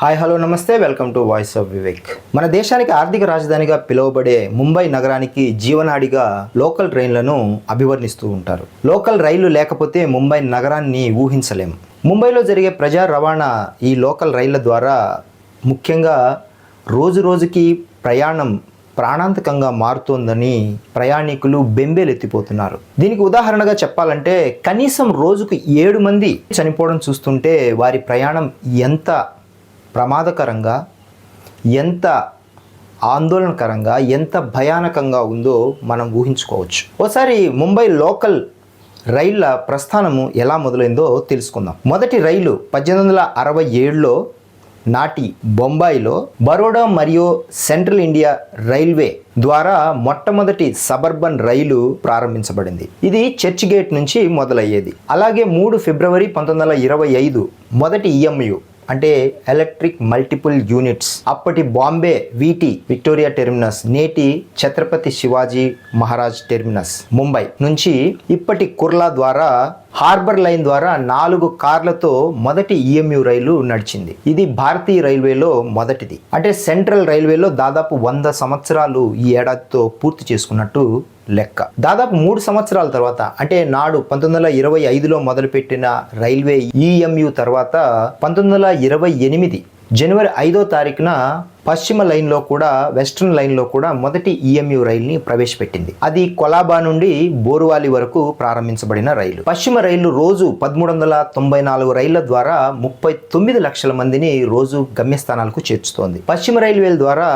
Hi hello namaste. Welcome to Voice of Vivek. మన దేశానికి ఆర్థిక రాజధానిగా పిలువబడే ముంబై నగరానికి జీవనాడిగా లోకల్ ట్రైన్లను అభివర్ణిస్తూ ఉంటారు. లోకల్ రైళ్ళు లేకపోతే ముంబై నగరాన్ని ఊహించలేం. ముంబైలో జరిగే ప్రజా రవాణా ఈ లోకల్ రైళ్ళ ద్వారా ముఖ్యంగా రోజు రోజుకి ప్రయాణం ప్రాణాంతకంగా మారుతోందని ప్రయాణికులు బెంబేలెత్తిపోతున్నారు. దీనికి ఉదాహరణగా చెప్పాలంటే కనీసం రోజుకు ఏడు మంది చనిపోవడం చూస్తుంటే వారి ప్రయాణం ఎంత ప్రమాదకరంగా ఎంత ఆందోళనకరంగా ఎంత భయానకంగా ఉందో మనం ఊహించుకోవచ్చు. ఒకసారి ముంబై లోకల్ రైళ్ళ ప్రస్థానము ఎలా మొదలైందో తెలుసుకుందాం. మొదటి రైలు పద్దెనిమిది వందల అరవై ఏడులో నాటి బొంబాయిలో బరోడా మరియు సెంట్రల్ ఇండియా రైల్వే ద్వారా మొట్టమొదటి సబర్బన్ రైలు ప్రారంభించబడింది. ఇది చర్చ్ గేట్ నుంచి మొదలయ్యేది. అలాగే మూడు ఫిబ్రవరి పంతొమ్మిది వందల ఇరవై ఐదు మొదటి ఈఎంయు అంటే ఎలక్ట్రిక్ మల్టిపుల్ యూనిట్స్. అప్పటి బాంబే వీటి విక్టోరియా టెర్మినస్ నేటి ఛత్రపతి శివాజీ మహారాజ్ టెర్మినస్ ముంబై నుంచి ఇప్పటి కుర్లా ద్వారా హార్బర్ లైన్ ద్వారా నాలుగు కార్లతో మొదటి ఈఎంయు రైలు నడిచింది. ఇది భారతీయ రైల్వేలో మొదటిది. అంటే సెంట్రల్ రైల్వేలో దాదాపు వంద సంవత్సరాలు ఈ ఏడాదితో పూర్తి చేసుకున్నట్టు లెక్క. దాదాపు మూడు సంవత్సరాల తర్వాత అంటే నాడు పంతొమ్మిది వందల ఇరవై ఐదులో మొదలుపెట్టిన రైల్వే ఈఎంయు తర్వాత పంతొమ్మిది వందల ఇరవై ఎనిమిది జనవరి ఐదో తారీఖున పశ్చిమ లైన్లో కూడా వెస్ట్రన్ లైన్లో కూడా మొదటి ఈఎంయు రైల్ని ప్రవేశపెట్టింది. అది కొలాబా నుండి బోరువాలి వరకు ప్రారంభించబడిన రైలు. పశ్చిమ రైలు రోజు పదమూడు వందల తొంభై నాలుగు రైళ్ళ ద్వారా ముప్పై తొమ్మిది లక్షల మందిని రోజు గమ్యస్థానాలకు చేర్చుతోంది. పశ్చిమ రైల్వేల ద్వారా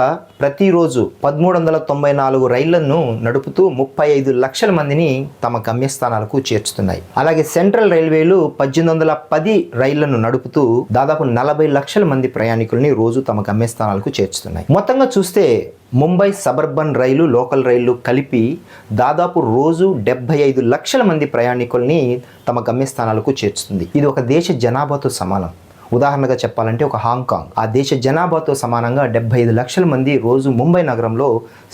ప్రతిరోజు పదమూడు వందల తొంభై నాలుగు రైళ్ళను నడుపుతూ ముప్పై ఐదు లక్షల మందిని తమ గమ్యస్థానాలకు చేర్చుతున్నాయి. అలాగే సెంట్రల్ రైల్వేలు పద్దెనిమిది వందల పది రైళ్ళను నడుపుతూ దాదాపు నలభై లక్షల మంది ప్రయాణికుల్ని రోజు తమ గమ్యస్థానాలకు చేర్చుతున్నాయి. మొత్తంగా చూస్తే ముంబై సబర్బన్ రైలు లోకల్ రైళ్ళు కలిపి దాదాపు రోజు డెబ్బై ఐదు లక్షల మంది ప్రయాణికుల్ని తమ గమ్యస్థానాలకు చేర్చుతుంది. ఇది ఒక దేశ జనాభాతో సమానం. ఉదాహరణగా చెప్పాలంటే ఒక హాంకాంగ్. ఆ దేశ జనాభాతో సమానంగా డెబ్బై ఐదు లక్షల మంది రోజు ముంబై నగరంలో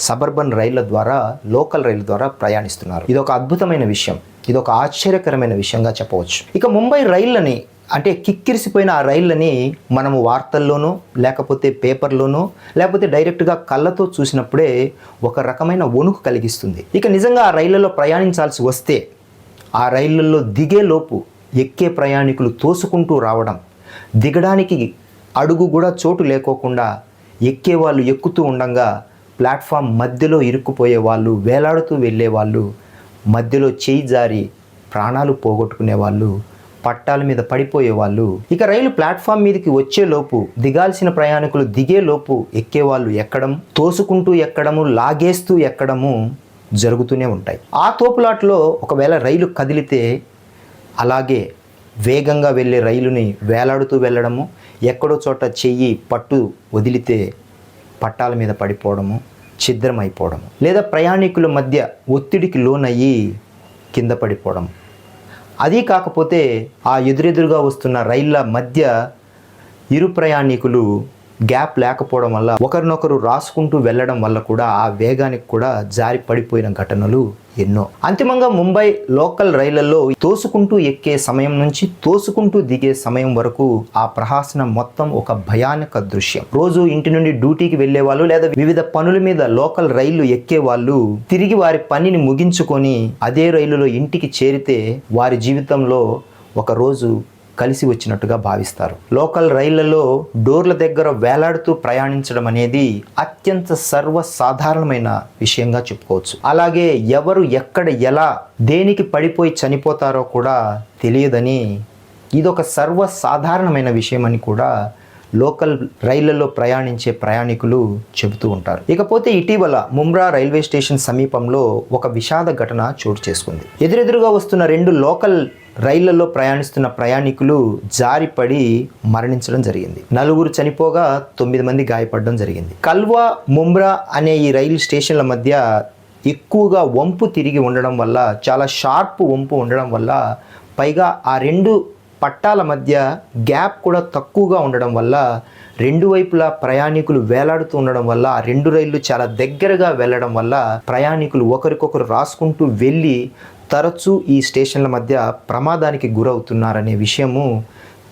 సబర్బన్ రైళ్ళ ద్వారా లోకల్ రైలు ద్వారా ప్రయాణిస్తున్నారు. ఇది ఒక అద్భుతమైన విషయం. ఇది ఒక ఆశ్చర్యకరమైన విషయంగా చెప్పవచ్చు. ఇక ముంబై రైళ్ళని అంటే కిక్కిరిసిపోయిన ఆ రైళ్ళని మనము వార్తల్లోనూ లేకపోతే పేపర్లోనూ లేకపోతే డైరెక్ట్గా కళ్ళతో చూసినప్పుడే ఒక రకమైన వణుకు కలిగిస్తుంది. ఇక నిజంగా ఆ రైళ్ళలో ప్రయాణించాల్సి వస్తే ఆ రైళ్ళలో దిగే లోపు ఎక్కే ప్రయాణికులు తోసుకుంటూ రావడం దిగడానికి అడుగు కూడా చోటు లేకోకుండా ఎక్కే వాళ్ళు ఎక్కుతూ ఉండగా ప్లాట్ఫామ్ మధ్యలో ఇరుక్కుపోయే వాళ్ళు వేలాడుతూ వెళ్ళే వాళ్ళు మధ్యలో చేయి జారి ప్రాణాలు పోగొట్టుకునే వాళ్ళు పట్టాల మీద పడిపోయే వాళ్ళు. ఇక రైలు ప్లాట్ఫామ్ మీదకి వచ్చేలోపు దిగాల్సిన ప్రయాణికులు దిగేలోపు ఎక్కేవాళ్ళు ఎక్కడం తోసుకుంటూ ఎక్కడము లాగేస్తూ ఎక్కడము జరుగుతూనే ఉంటాయి. ఆ తోపులాట్లో ఒకవేళ రైలు కదిలితే అలాగే వేగంగా వెళ్ళే రైలుని వేలాడుతూ వెళ్ళడము ఎక్కడో చోట చెయ్యి పట్టు వదిలితే పట్టాల మీద పడిపోవడము ఛిద్రమైపోవడము లేదా ప్రయాణికుల మధ్య ఒత్తిడికి లోనయ్యి కింద పడిపోవడం అది కాకపోతే ఆ ఎదురెదురుగా వస్తున్న రైళ్ళ మధ్య ఇరు ప్రయాణికులు గ్యాప్ లేకపోవడం వల్ల ఒకరినొకరు రాసుకుంటూ వెళ్ళడం వల్ల కూడా ఆ వేగానికి కూడా జారి పడిపోయిన ఘటనలు ఎన్నో. అంతిమంగా ముంబై లోకల్ రైళ్ళలో తోసుకుంటూ ఎక్కే సమయం నుంచి తోసుకుంటూ దిగే సమయం వరకు ఆ ప్రహాసనం మొత్తం ఒక భయానక దృశ్యం. రోజు ఇంటి నుండి డ్యూటీకి వెళ్ళే వాళ్ళు లేదా వివిధ పనుల మీద లోకల్ రైళ్ళు ఎక్కే వాళ్ళు తిరిగి వారి పనిని ముగించుకొని అదే రైలులో ఇంటికి చేరితే వారి జీవితంలో ఒక రోజు కలిసి వచ్చినట్టుగా భావిస్తారు. లోకల్ రైళ్ళలో డోర్ల దగ్గర వేలాడుతూ ప్రయాణించడం అనేది అత్యంత సర్వసాధారణమైన విషయంగా చెప్పుకోవచ్చు. అలాగే ఎవరు ఎక్కడ ఎలా దేనికి పడిపోయి చనిపోతారో కూడా తెలియదని ఇదొక సర్వసాధారణమైన విషయం అని కూడా లోకల్ రైళ్ళలో ప్రయాణించే ప్రయాణికులు చెబుతూ ఉంటారు. ఇకపోతే ఇటీవల ముమ్రా రైల్వే స్టేషన్ సమీపంలో ఒక విషాద ఘటన చోటు చేసుకుంది. ఎదురెదురుగా వస్తున్న రెండు లోకల్ రైళ్ళలో ప్రయాణిస్తున్న ప్రయాణికులు జారిపడి మరణించడం జరిగింది. నలుగురు చనిపోగా తొమ్మిది మంది గాయపడడం జరిగింది. కల్వా ముమ్రా అనే ఈ రైలు స్టేషన్ల మధ్య ఎక్కువగా వంపు తిరిగి ఉండడం వల్ల చాలా షార్ప్ వంపు ఉండడం వల్ల పైగా ఆ రెండు పట్టాల మధ్య గ్యాప్ కూడా తక్కువగా ఉండడం వల్ల రెండు వైపులా ప్రయాణికులు వేలాడుతూ ఉండడం వల్ల రెండు రైళ్ళు చాలా దగ్గరగా వెళ్ళడం వల్ల ప్రయాణికులు ఒకరికొకరు రాసుకుంటూ వెళ్ళి తరచూ ఈ స్టేషన్ల మధ్య ప్రమాదానికి గురవుతున్నారనే విషయము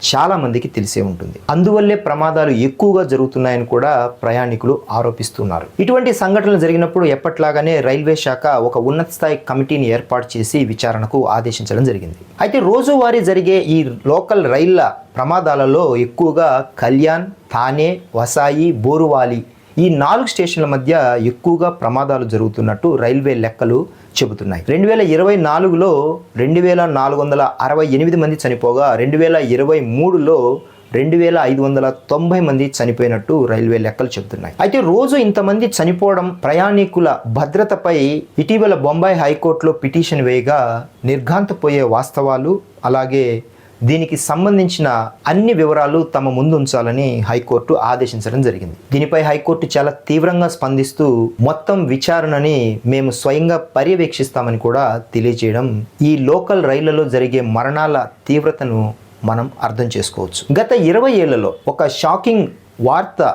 చాలా మందికి తెలిసే ఉంటుంది. అందువల్లే ప్రమాదాలు ఎక్కువగా జరుగుతున్నాయని కూడా ప్రయాణికులు ఆరోపిస్తున్నారు. ఇటువంటి సంఘటనలు జరిగినప్పుడు ఎప్పట్లాగానే రైల్వే శాఖ ఒక ఉన్నత స్థాయి కమిటీని ఏర్పాటు చేసి విచారణకు ఆదేశించడం జరిగింది. అయితే రోజువారీ జరిగే ఈ లోకల్ రైళ్ళ ప్రమాదాలలో ఎక్కువగా కళ్యాణ్ థానే వసాయి బోరువాలి ఈ నాలుగు స్టేషన్ల మధ్య ఎక్కువగా ప్రమాదాలు జరుగుతున్నట్టు రైల్వే లెక్కలు చెబుతున్నాయి. రెండు వేల ఇరవై నాలుగులో రెండు వేల నాలుగు వందల అరవై ఎనిమిది మంది చనిపోగా రెండు వేల ఇరవై మూడులో రెండు వేల ఐదు వందల తొంభై మంది చనిపోయినట్టు రైల్వే లెక్కలు చెబుతున్నాయి. అయితే రోజు ఇంతమంది చనిపోవడం ప్రయాణికుల భద్రతపై ఇటీవల బొంబాయి హైకోర్టులో పిటిషన్ వేయగా నిర్ఘాంతపోయే వాస్తవాలు అలాగే దీనికి సంబంధించిన అన్ని వివరాలు తమ ముందు ఉంచాలని హైకోర్టు ఆదేశించడం జరిగింది. దీనిపై హైకోర్టు చాలా తీవ్రంగా స్పందిస్తూ మొత్తం విచారణని మేము స్వయంగా పర్యవేక్షిస్తామని కూడా తెలియజేయడం ఈ లోకల్ రైళ్ళలో జరిగే మరణాల తీవ్రతను మనం అర్థం చేసుకోవచ్చు. గత ఇరవై ఏళ్ళలో ఒక షాకింగ్ వార్త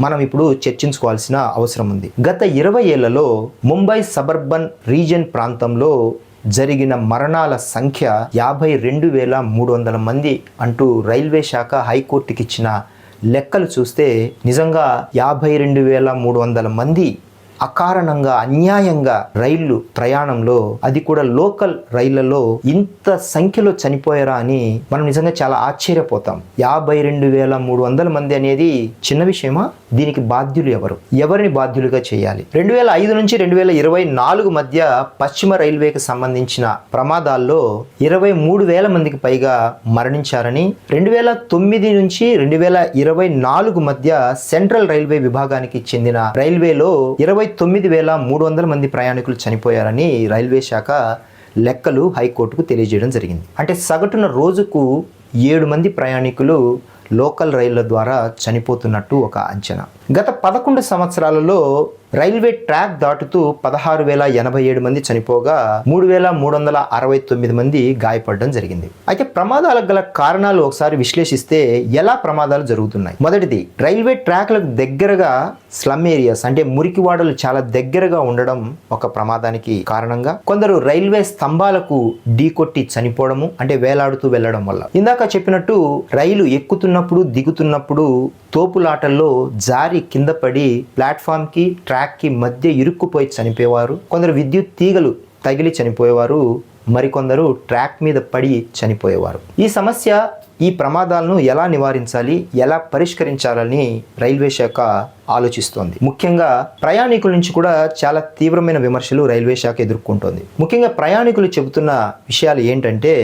మనం ఇప్పుడు చర్చించుకోవాల్సిన అవసరం ఉంది. గత ఇరవై ఏళ్ళలో ముంబై సబర్బన్ రీజియన్ ప్రాంతంలో జరిగిన మరణాల సంఖ్య యాభై రెండు వేల మూడు వందల మంది అంటూ రైల్వే శాఖ హైకోర్టుకి ఇచ్చిన లెక్కలు చూస్తే నిజంగా యాభై రెండు వేల మూడు వందల మంది అకారణంగా అన్యాయంగా రైళ్ళు ప్రయాణంలో అది కూడా లోకల్ రైళ్ళలో ఇంత సంఖ్యలో చనిపోయారా అని మనం నిజంగా చాలా ఆశ్చర్యపోతాం. యాభై రెండు వేల మూడు వందల మంది అనేది చిన్న విషయమా? దీనికి బాధ్యులు ఎవరు? ఎవరిని బాధ్యులుగా చేయాలి? రెండు వేల ఐదు నుంచి రెండు వేల ఇరవై నాలుగు మధ్య పశ్చిమ రైల్వేకి సంబంధించిన ప్రమాదాల్లో ఇరవై మూడు వేల మందికి పైగా మరణించారని రెండు వేల తొమ్మిది నుంచి రెండు వేల ఇరవై నాలుగు మధ్య సెంట్రల్ రైల్వే విభాగానికి చెందిన రైల్వేలో ఇరవై తొమ్మిది వేల మూడు వందల మంది ప్రయాణికులు చనిపోయారని రైల్వే శాఖ లెక్కలు హైకోర్టుకు తెలియజేయడం జరిగింది. అంటే సగటున రోజుకు ఏడు మంది ప్రయాణికులు లోకల్ రైళ్ళ ద్వారా చనిపోతున్నట్టు ఒక అంచనా. గత పదకొండు సంవత్సరాలలో రైల్వే ట్రాక్ దాటుతూ పదహారు వేల ఎనభై ఏడు మంది చనిపోగా మూడు వేల మూడు వందల అరవై తొమ్మిది మంది గాయపడడం జరిగింది. అయితే ప్రమాదాలకు గల కారణాలు ఒకసారి విశ్లేషిస్తే ఎలా ప్రమాదాలు జరుగుతున్నాయి? మొదటిది రైల్వే ట్రాక్లకు దగ్గరగా స్లమ్ ఏరియాస్ అంటే మురికివాడలు చాలా దగ్గరగా ఉండడం ఒక ప్రమాదానికి కారణంగా. కొందరు రైల్వే స్తంభాలకు ఢీకొట్టి చనిపోవడము అంటే వేలాడుతూ వెళ్ళడం వల్ల. ఇందాక చెప్పినట్టు రైలు ఎక్కుతున్నప్పుడు దిగుతున్నప్పుడు తోపులాటల్లో జారి కింద పడి ప్లాట్ఫామ్కి ట్రాక్కి మధ్య ఇరుక్కుపోయి చనిపోయేవారు కొందరు విద్యుత్ తీగలు తగిలి చనిపోయేవారు మరికొందరు ట్రాక్ మీద పడి చనిపోయేవారు. ఈ సమస్య ఈ ప్రమాదాలను ఎలా నివారించాలి ఎలా పరిష్కరించాలని రైల్వే శాఖ ఆలోచిస్తోంది. ముఖ్యంగా ప్రయాణికుల నుంచి కూడా చాలా తీవ్రమైన విమర్శలు రైల్వే శాఖ ఎదుర్కొంటోంది. ముఖ్యంగా ప్రయాణికులు చెబుతున్న విషయాలు ఏంటంటే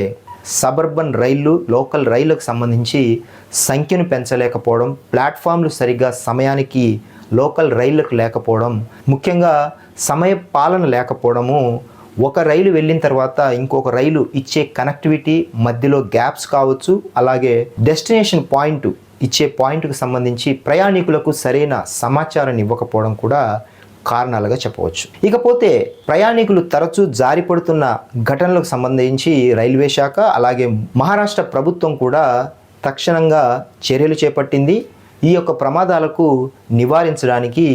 సబర్బన్ రైళ్ళు లోకల్ రైళ్ళకు సంబంధించి సంఖ్యను పెంచలేకపోవడం ప్లాట్ఫామ్లు సరిగ్గా సమయానికి లోకల్ రైళ్ళకు లేకపోవడం ముఖ్యంగా సమయ పాలన లేకపోవడము ఒక రైలు వెళ్ళిన తర్వాత ఇంకొక రైలు ఇచ్చే కనెక్టివిటీ మధ్యలో గ్యాప్స్ కావచ్చు అలాగే డెస్టినేషన్ పాయింట్ ఇచ్చే పాయింట్కి సంబంధించి ప్రయాణికులకు సరైన సమాచారాన్ని ఇవ్వకపోవడం కూడా కారణాలుగా చెప్పవచ్చు. ఇకపోతే ప్రయాణికులు తరచూ జారిపడుతున్న ఘటనలకు సంబంధించి రైల్వే శాఖ అలాగే మహారాష్ట్ర ప్రభుత్వం కూడా తక్షణంగా చర్యలు చేపట్టింది. ఈ యొక్క ప్రమాదాలకు నివారించడానికి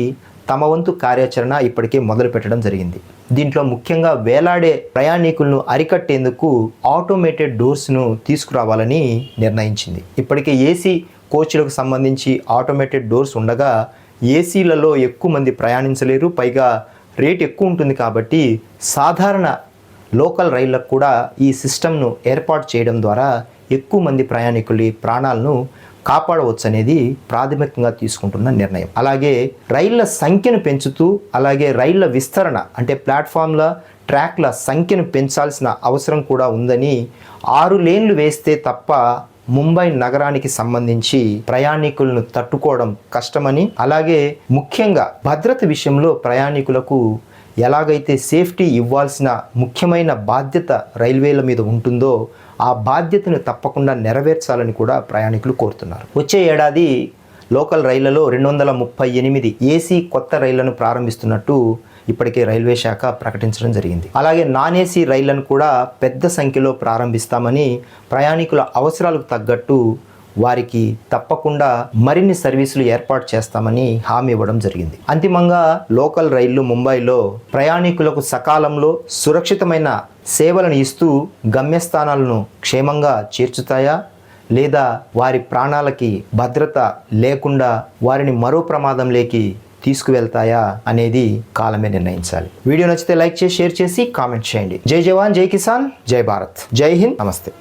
తమ వంతు కార్యాచరణ ఇప్పటికే మొదలు పెట్టడం జరిగింది. దీంట్లో ముఖ్యంగా వేలాడే ప్రయాణికులను అరికట్టేందుకు ఆటోమేటెడ్ డోర్స్ను తీసుకురావాలని నిర్ణయించింది. ఇప్పటికే ఏసీ కోచ్లకు సంబంధించి ఆటోమేటెడ్ డోర్స్ ఉండగా ఏసీలలో ఎక్కువ మంది ప్రయాణించలేరు పైగా రేట్ ఎక్కువ ఉంటుంది కాబట్టి సాధారణ లోకల్ రైళ్ళకు కూడా ఈ సిస్టమ్ను ఏర్పాటు చేయడం ద్వారా ఎక్కువ మంది ప్రయాణికుల ప్రాణాలను కాపాడవచ్చు అనేది ప్రాథమికంగా తీసుకుంటున్న నిర్ణయం. అలాగే రైళ్ళ సంఖ్యను పెంచుతూ అలాగే రైళ్ళ విస్తరణ అంటే ప్లాట్ఫామ్ల ట్రాక్ల సంఖ్యను పెంచాల్సిన అవసరం కూడా ఉందని ఆరు లేన్లు వేస్తే తప్ప ముంబై నగరానికి సంబంధించి ప్రయాణికులను తట్టుకోవడం కష్టమని అలాగే ముఖ్యంగా భద్రత విషయంలో ప్రయాణికులకు ఎలాగైతే సేఫ్టీ ఇవ్వాల్సిన ముఖ్యమైన బాధ్యత రైల్వేల మీద ఉంటుందో ఆ బాధ్యతను తప్పకుండా నెరవేర్చాలని కూడా ప్రయాణికులు కోరుతున్నారు. వచ్చే ఏడాది లోకల్ రైళ్ళలో రెండు వందల ముప్పై ఎనిమిది ఏసీ కొత్త రైళ్ళను ప్రారంభిస్తున్నట్టు ఇప్పటికే రైల్వే శాఖ ప్రకటించడం జరిగింది. అలాగే నాన్ ఏసీ రైళ్ళను కూడా పెద్ద సంఖ్యలో ప్రారంభిస్తామని ప్రయాణికుల అవసరాలకు తగ్గట్టు వారికి తప్పకుండా మరిన్ని సర్వీసులు ఏర్పాటు చేస్తామని హామీ ఇవ్వడం జరిగింది. అంతిమంగా లోకల్ రైళ్ళు ముంబైలో ప్రయాణికులకు సకాలంలో సురక్షితమైన సేవలను ఇస్తూ గమ్యస్థానాలను క్షేమంగా చేర్చుతాయా? లేదా వారి ప్రాణాలకి భద్రత లేకుండా వారిని మరో ప్రమాదంలోకి తీసుకువెళ్తాయా అనేది కాలమే నిర్ణయించాలి. వీడియో నచ్చితే లైక్ చేసి షేర్ చేసి కామెంట్ చేయండి. జై జవాన్ జై కిసాన్ జై భారత్. జై హింద్ నమస్తే.